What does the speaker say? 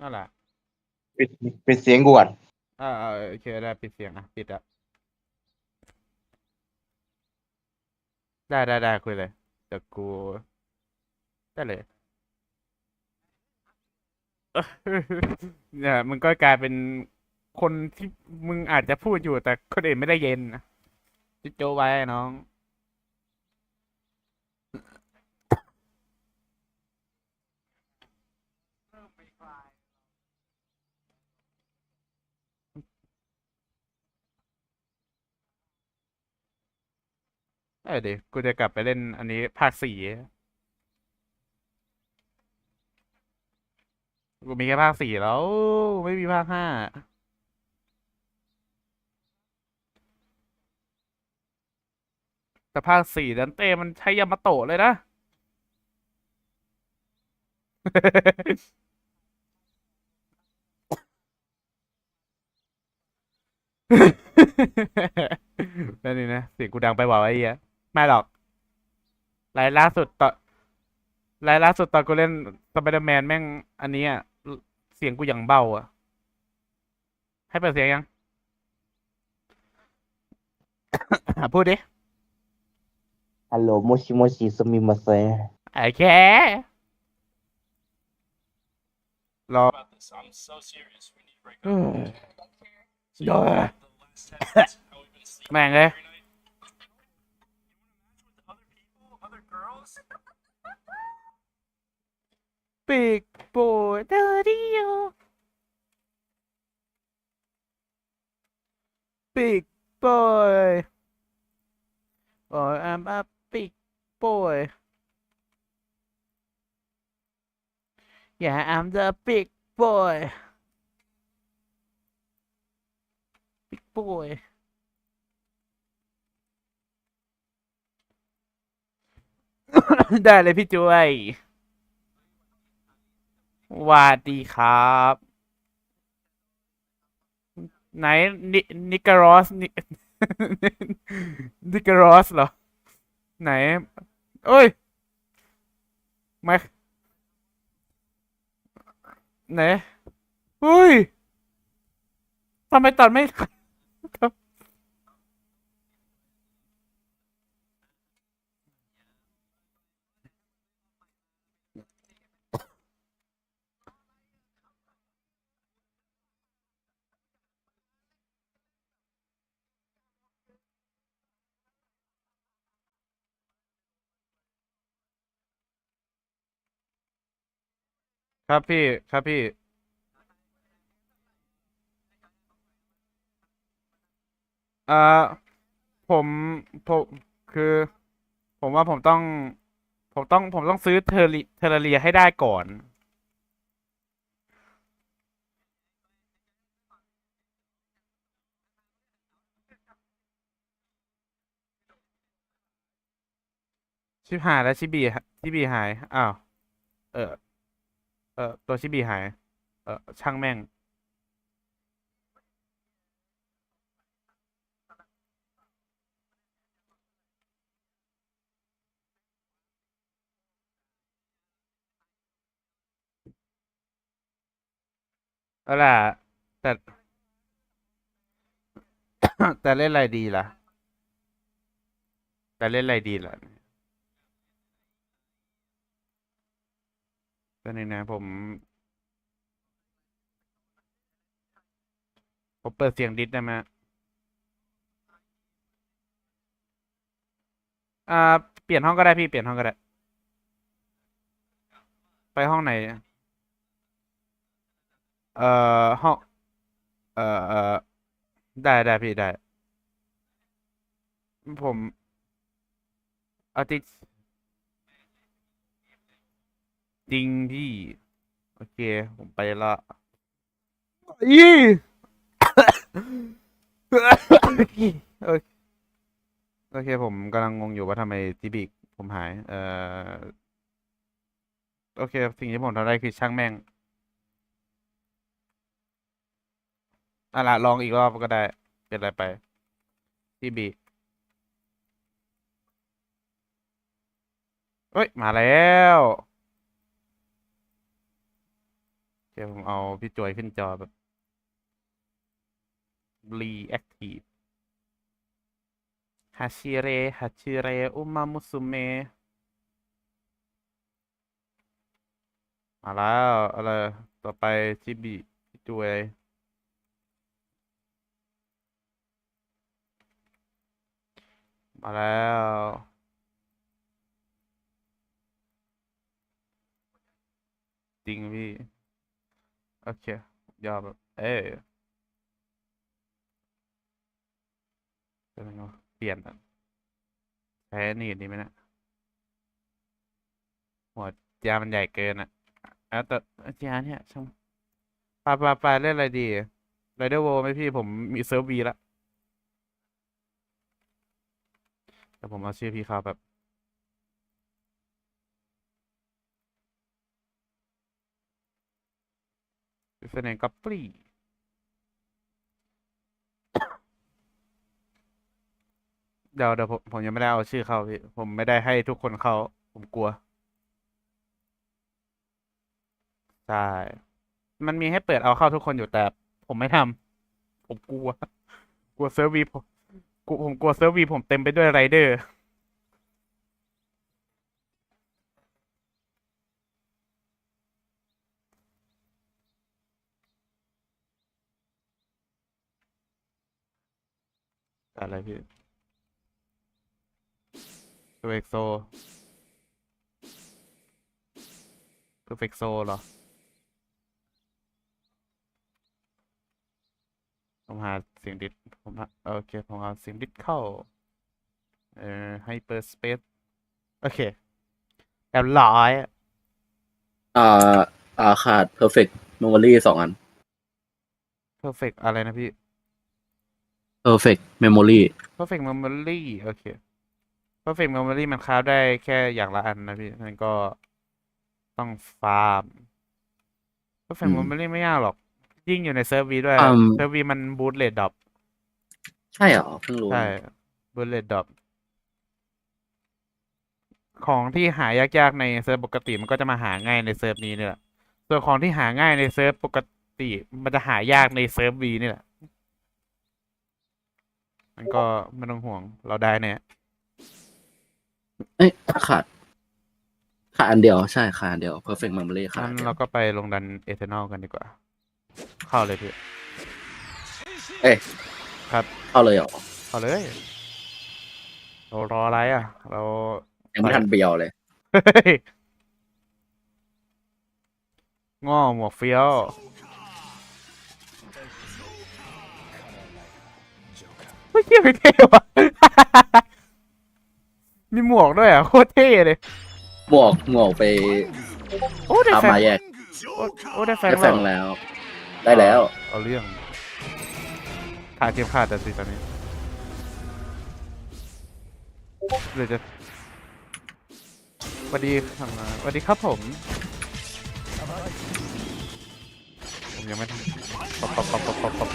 นั่นแหละปิดปิดเสียงกูก่อนอ่าอ่าโอเคได้ปิดเสียงอะปิดอะได้ได้ได้คุยเลยเดี๋ยวกูได้เลยเนี่ยมึงก็กลายเป็นคนที่มึงอาจจะพูดอยู่แต่คนอื่นไม่ได้เย็นนะจิโจไว้น้อง ออเดี๋ยวกูจะกลับไปเล่นอันนี้ภาคสี่กูมีแค่ภาคสี่แล้ว ไม่มีภาคห้าแต่ภาคสี่ดันเต้มันใช้ยามาโตะเลยนะ นั่นนี่นะเสียงกูดังไปว่าไอ้เหี้ย ไม่หรอกรายล่าสุดตอนรายล่าสุดตอนกูเล่นสไปเดอร์แมนแม่ง อันนี้อะเสียงกูอย่างเบาอะให้เปิดเสียงยัง พูดดิฮัลโหลโมชิโมชิสมิมาเซโอเครอ about this. I'm so serious. We need to break up. So you Yeah. know, the last 10 minutes, how we've been sleeping แม่งเลย Big Boy Radio. Big boy. Boy, I'm a big boy. Yeah, I'm the big boy. Big boy. Dale, Pitu, ahí. สวัสดีครับ ไหนนินิกรอสนินิกรอสเหรอ ไหน เอ้ยไม่ไหนอุ้ยทำไมตัดไม่ ครับพี่ ครับพี่ อ่า ผมผมคือ ผมว่าผมต้อง ผมต้อง ผมต้องซื้อเทอริเทอร์เรียให้ได้ก่อน ชิบหายแล้วชิบีชิบีหาย อ้าว เออ ออตัวชิบีหาย เออช่างแม่ง เอาล่ะ แต่ แต่เล่นอะไรดีล่ะ แต่เล่นอะไรดีล่ะ ก็นี่นะผม ผมเปิดเสียงดิสได้ไหมอ่า เปลี่ยนห้องก็ได้พี่ เปลี่ยนห้องก็ได้ ไปห้องไหน เอ่อ ห้อง เอ่อเอ่อได้ได้พี่ได้ ผมอาติ จริงพี่ โอเค ผมไปละอีโอเคโอเค ผมกำลังงงอยู่ว่าทำไมทีบิกผมหาย เอ่อ โอเค สิ่งที่ผมทำได้คือช่างแม่งอะละลองอีกรอบก็ได้ เป็นอะไรไปทีบีเฮ้ย มาแล้ว เดี๋ยวผมเอาพี่จอยขึ้นจอแบบ reactive ฮาชิเรฮาชิเรอุมามุสุเมมาแล้วอะไรต่อไปจิบิพี่จวยมาแล้วจริงพี่ โอเคยอมแบบเอ้ยเป็นไงเปลี่ยนอะใช้นี่ดีไหมนะหัวยามันใหญ่เกินอะอะแต่ยาเนี่ยช่างปลาปลาปลาเล่นอะไรดีไรเดอร์โวไหมพี่ผมมีเซิร์ฟวีละแต่ผมเอาชื่อพี่เขาแบบ เสนกับปรีเดี๋ยวเดี๋ยวผมผมยังไม่ได้เอาชื่อเขาพี่ ผมไม่ได้ให้ทุกคนเข้าผมกลัว ใช่ มันมีให้เปิดเอาเข้าทุกคนอยู่แต่ ผมไม่ทำผมกลัว กลัวเซิร์ฟวีผมผมกลัวเซิร์ฟวีผมเต็มไปด้วยไรเดอร์ อะไรพี่ตัวเอกโซตัวเฟกโซเหรอผมหาเสียงดิดผมหาโอเคผมหาเสียงดิดเข้า เอ่อไฮเปอร์สเปซโอเคแอบร้อยอ่าอ่าขาด perfect memory สองอัน เพอร์เฟกอะไรนะพี่ perfect memory perfect memory โอเค perfect memory มันคราฟได้แค่อย่างละอันนะพี่นั่นก็ต้องฟาร์ม perfect อืม memory ไม่ยากหรอก ยิ่งอยู่ในเซิร์ฟวีด้วย อืม เซิร์ฟวีมันบูตเลดดรอปใช่เหรอเพิ่งรู้ ใช่บูตเลดดรอปของที่หายากๆในเซิร์ฟปกติมันก็จะมาหาง่ายในเซิร์ฟนี้นี่แหละส่วนของที่หาง่ายในเซิร์ฟปกติมันจะหายากในเซิร์ฟวีนี่แหละ มันก็ไม่ต้องห่วง เราได้แน่เอ้ยขาดขาดอันเดียวใช่ขาดอันเดียว perfect memory ขาดงั้อันนเดียวเราก็ไปลงดันเอเทนอลกันดีกว่า เข้าเลยพี่ เอ้ยครับเข้าเลยเหรอเข้าเลย เรารออะไรอะ เรา ยังไม่ทันเบียวเลย เฮ้ยง้อหมวกเฟี้ยวไม่ เที่ยไม่เท่ว่ะ มีหมวกด้วยอะโคตรเท่เลย หมวกหมวกไปโอ้ได้ทำแฟนมาแยกโอ้โอ้ได้แฟนได้แฟแล้วงแล้ว ได้แล้ว เอาเรื่องขาดเทียมขาดแต่สิตอนนี้เดี๋ยวจะสวัสดีทำงานสวัสดีครับผม ผมยังไม่ทำป๊อปป๊อปป๊อปป๊อปป๊อป